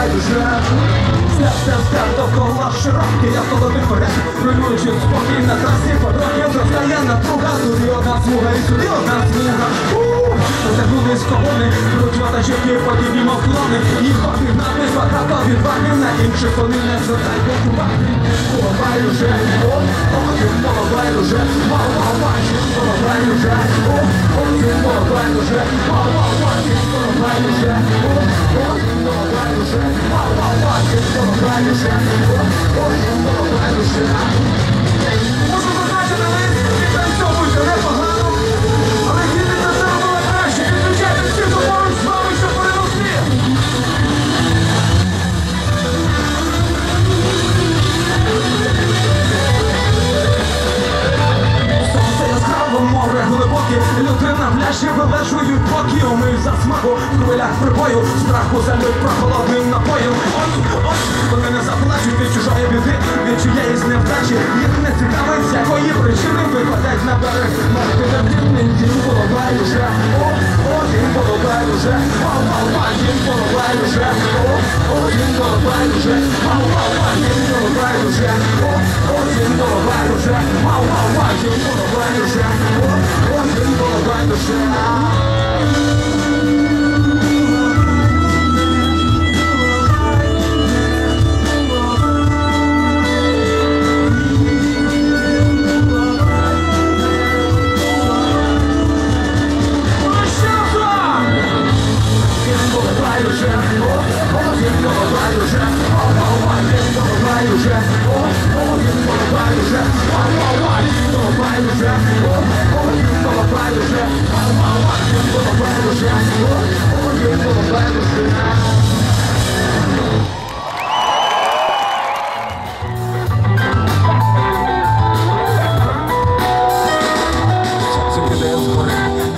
Tak źle. Zresztą skarb dookoła szerokie Ja to dobry korek Rujmuję się spokój na trasie Podrobię droga ja na druga Studiona słuchaj, studiona słuchaj Zagłówny na ziemię pod I chłopie na mnie spada Tobie wagę na nim przypomina Co tak okupany Głowa już jest Oczy głowa już jest Mała właśnie Głowa już jest Oczy głowa już jest Mała właśnie Głowa już jest Можу зазначити непогано, але діти це було краще, підключайте всі до поруч з вами. Сонце яскраво, море глибоке, людина в ляші вилежують поки ми за смагу в хвилях прибою, страху залють 关就是万万万幸福的怪就是我我幸福的关就是。Yeah.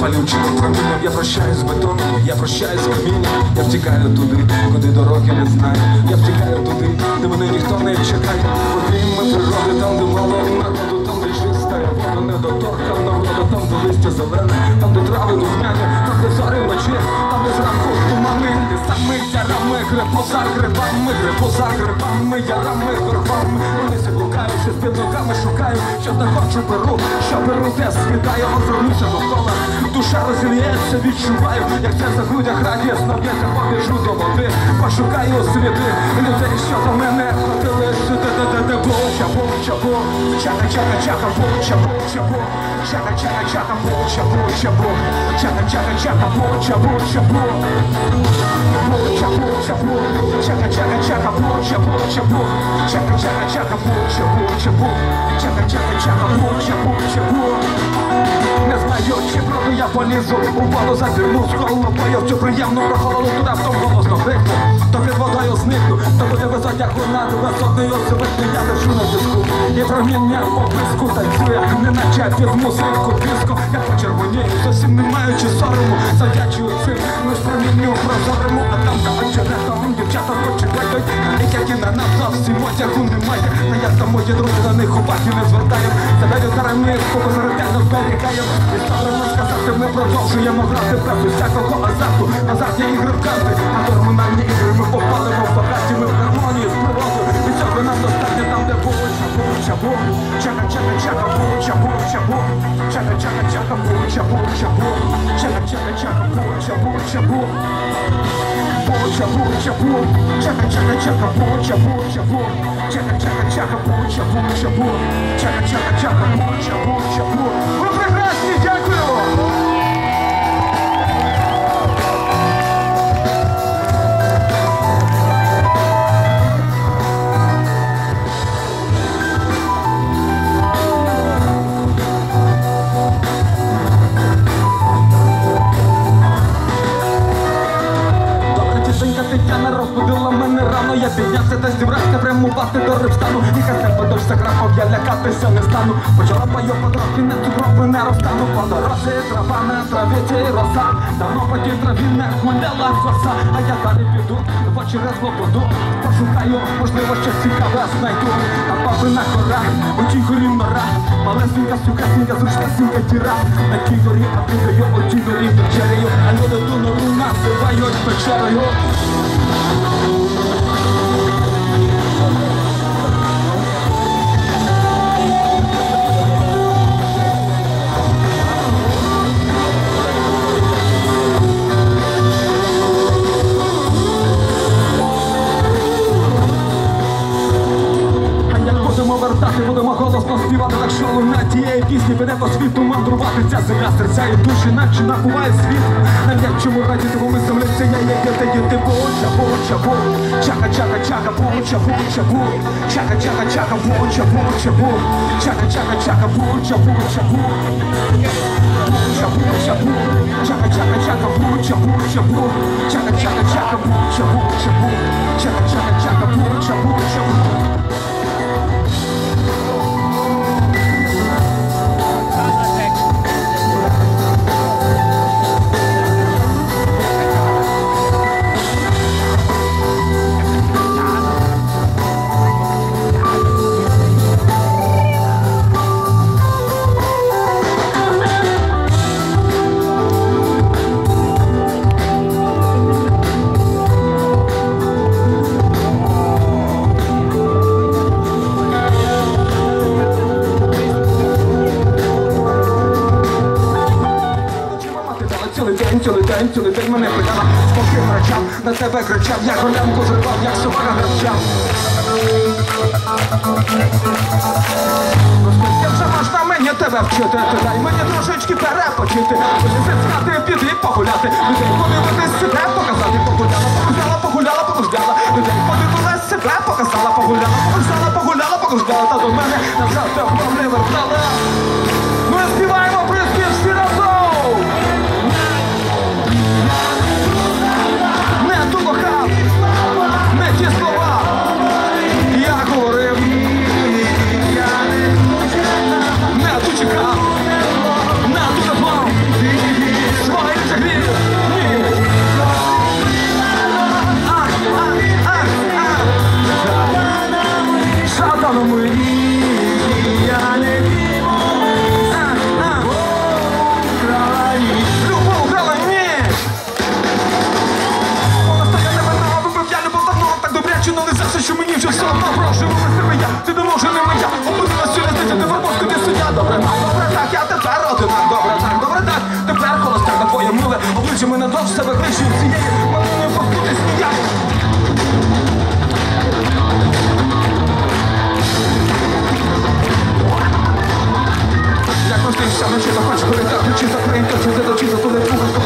Палючим промінням Я прощаюсь з бетоном, я прощаюсь з камінням Я втікаю туди, куди дороги не знаю Я втікаю туди, де мене ніхто не чекає Подійми природи, там, де мало народу Там, де чиста вода недоторкана вода Там, де листя зелене, там, де трави духмяні Там, де зорі вночі, там, де зранку тумани Лісами, ярами, грибо за грибами Грибо за грибами, ярами, горбами. Вони блукають, що під ногами шукаю Що не хочу беру, що беру, те світає Озирнуся довкола, душа розілється Відчуваю, як це за грудях радісно б'ється Побіжу до води, пошукаю сліди. Людей, що до мене ходили сюди, де де де було Чабу, чабу, чака, чака, чака, бу, чабу, чабу Чака, чака, чака, бу, чабу, чабу Чака, чака, чака, бу, чабу, чабу Бу, чабу, чабу Чака, чака, чака, бу, чабу, чабу Чака, чака, чака, бу, чабу, чабу Чака, чака, чака, бу, чабу, чабу не знаю, чи правду я полізу. У воду зазирну з головою в цю приємну прохолоду туди в тому голосно крикну Водою зникну, то буде висотяку над висотною звикну Я лежу на піску і проміння по блиску танцює Неначе під музику піску Я почервонію, зовсім не маючи сорому. Завдячую цим, лиш промінню прозорому А там за очеретом дівчата І як і на нас зовсім одягу немає. Та я та мої друзі на них уваги не звертаю Себе вітарами, кого середину зберігаю. І ставимо сказати, ми продовжуємо грати без усякого азарту. Азартні ігри в карти, а термінальні ігри ми попалимо в багаті Ми в гармонії з природою І цього нам достатньо там, де було чабу, чабу Чака, чака, чака, бу, чабу, чабу Чака, чака, чака, бу, чабу, чабу Чака, чака, чака, бу, чабу, чабу Бу, чабу, чабу Чака, чака, чака, бу, чабу, чабу Чака, чака, чака, бу, чабу, чабу Чака, чака, чака, бу, чабу, чабу Ви прекрасні, дякую! Піднявся та зібрався прямувати до рибстану. І хай дощ заграпав, я лякатися не стану Почала пою потрохи, не цукрови не розтану. По дорозі трава на травіті роса. Давно по тій траві не хмеляла коса. А я далі піду, в очі розлобуду Пошукаю, можливо, щось цікаве знайду. А бабина гора, у тій горі нора Малесенька, сюкасенька, зручнесенька тіра На тій горі, а ти даю, о тій горі вечерею. А люди ту нору називають печерою будемо вертати, будемо голосно співати, так що луна тієї пісні веде по світу мандрувати. Ця земля, серця і душі, наче набуває світ. На чому раді того ми землиця, я є діти, діти, бо чабу, чабу, чака, чака, чака, бу, чабу, чабу, чака, чака, чака, бу, чабу, чабу, чака, чака, чака, бу, чабу, чабу. Чабу, чабу, чака, чака, чака, бу, чабу, чабу, чака, чака, чака, бу, чабу, чабу, чака, чака, чака, бу, чабу, чабу. Кричав, я голянку зривав, як собака грачав Господи, як же можна мені тебе вчити? Ти дай мені трошечки перепочити. Вилізи з хати, піди погуляти. Людей подивитись себе, показати. Погуляла, погуляла, погуляла, погуляла. Людей подивилась себе, показала Погуляла, погуляла, погуляла, погуляла. Та до мене назад давно не вертала Ми співаємо дов себе гличі цієї Мене не повкутись ніяк Як простився вночі, то хоч коридор, ключі закрий, то чи задочі, за туди пуха,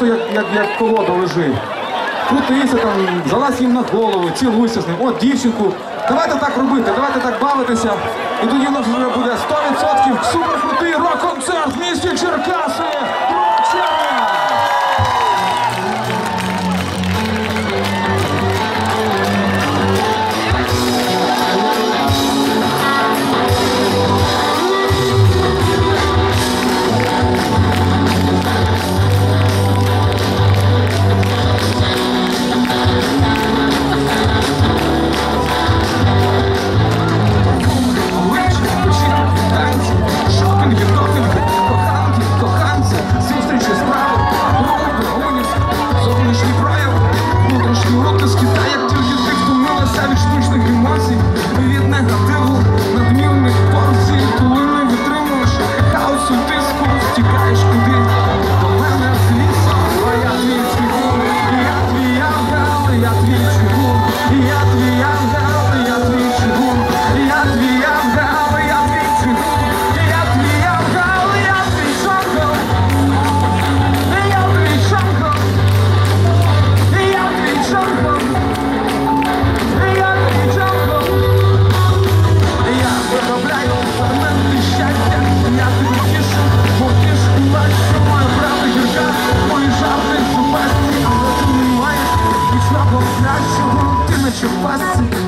просто як як, як колода лежить, Крутися там, залазь їм на голову, цілуйся з ним. От дівчинку. Давайте так робити, давайте так бавитися. І тоді в нас вже буде 100% суперкрутий рок-концерт! faço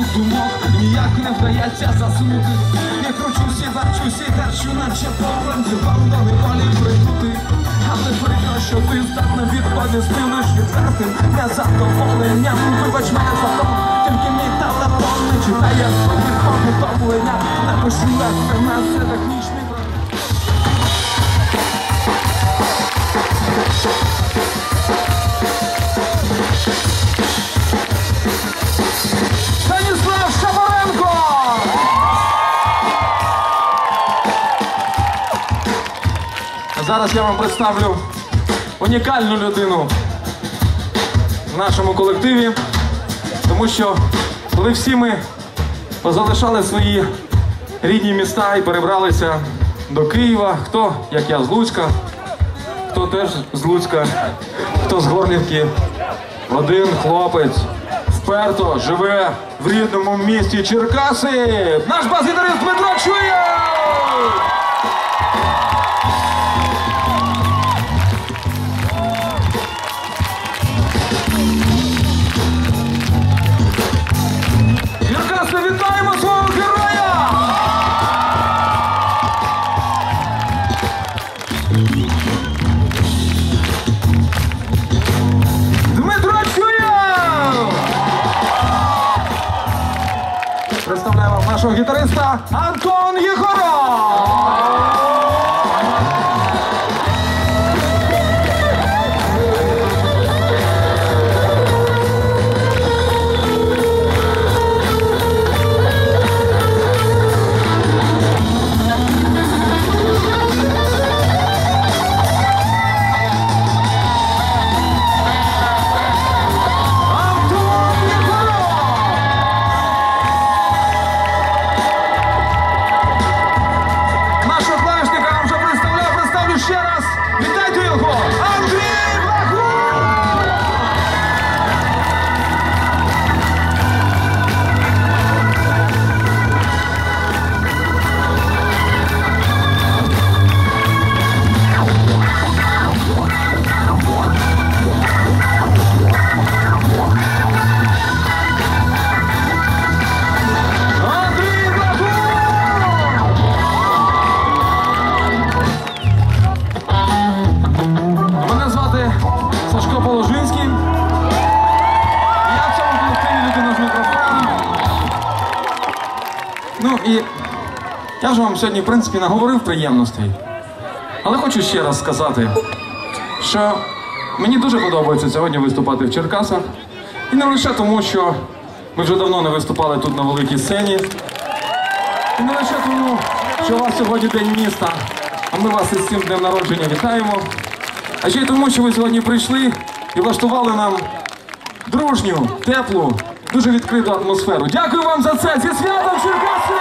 пилу думок, ніяк не вдається заснути. Я кручусь і верчусь і гарчу, наче повенці бандони волі прикути. А ти прийшов, що ти здатна відповісти лиш відвертим незадоволенням. Вибач мене за то, тільки мій телефон не читає своїх повідомлення. Напишу смс, на так ні. Зараз я вам представлю унікальну людину в нашому колективі, тому що коли всі ми позалишали свої рідні міста і перебралися до Києва, хто, як я, з Луцька, хто теж з Луцька, хто з Горлівки, один хлопець вперто живе в рідному місті Черкаси. Наш бас-гітарист Дмитро Чуєв! нашого гітариста Антон Єго. Я вже вам сьогодні, в принципі, наговорив приємностей. Але хочу ще раз сказати, що мені дуже подобається сьогодні виступати в Черкасах. І не лише тому, що ми вже давно не виступали тут на великій сцені. І не лише тому, що у вас сьогодні день міста, а ми вас із цим днем народження вітаємо. А ще й тому, що ви сьогодні прийшли і влаштували нам дружню, теплу, дуже відкриту атмосферу. Дякую вам за це! Зі святом Черкаси!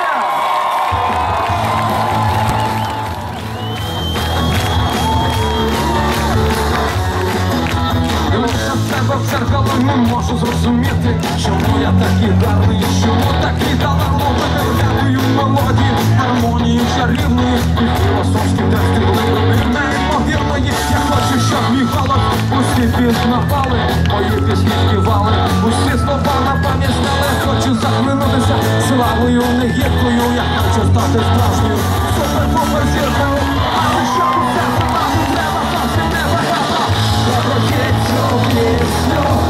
Не можу зрозуміти, чому я такий гарний, чому такий талановитий Дякую мелодії, гармонії чарівної і філософські тексти глибини неймовірної. Я хочу, щоб мій голос усі пізнавали, мої пісні співали, усі слова на пам'ять знали. Хочу захлинутися славою негідкою, я хочу стати справжньою супер-пупер зіркою, але щоб усе зробити, треба зовсім небагато. Закрутіть цю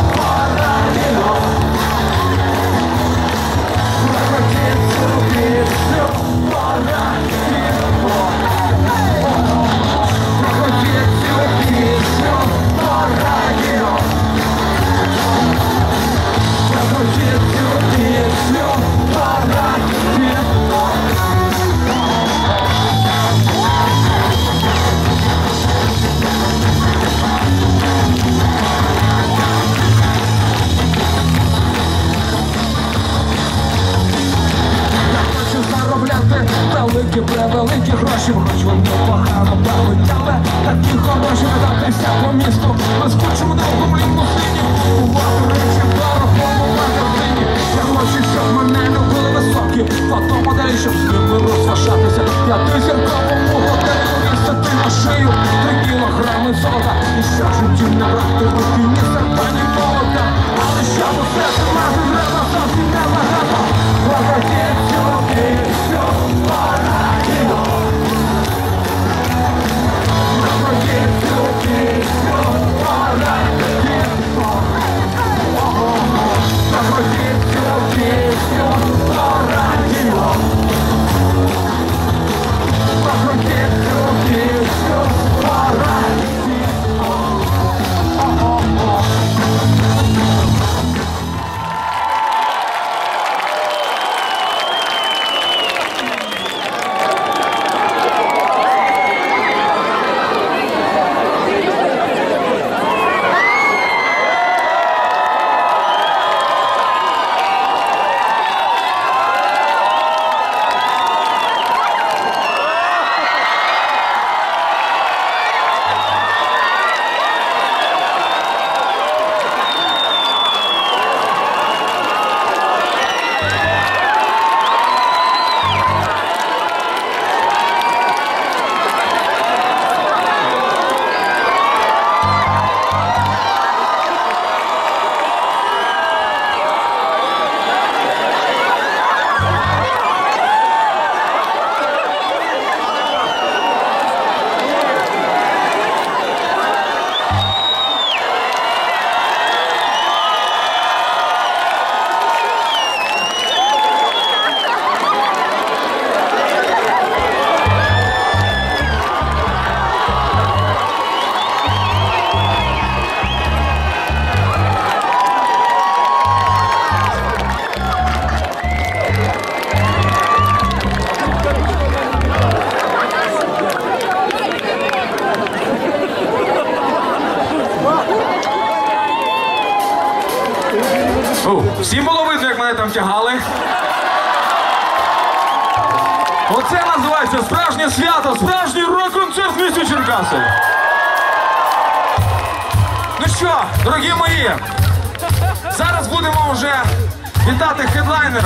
дорогі мої, зараз будемо вже вітати хедлайнера.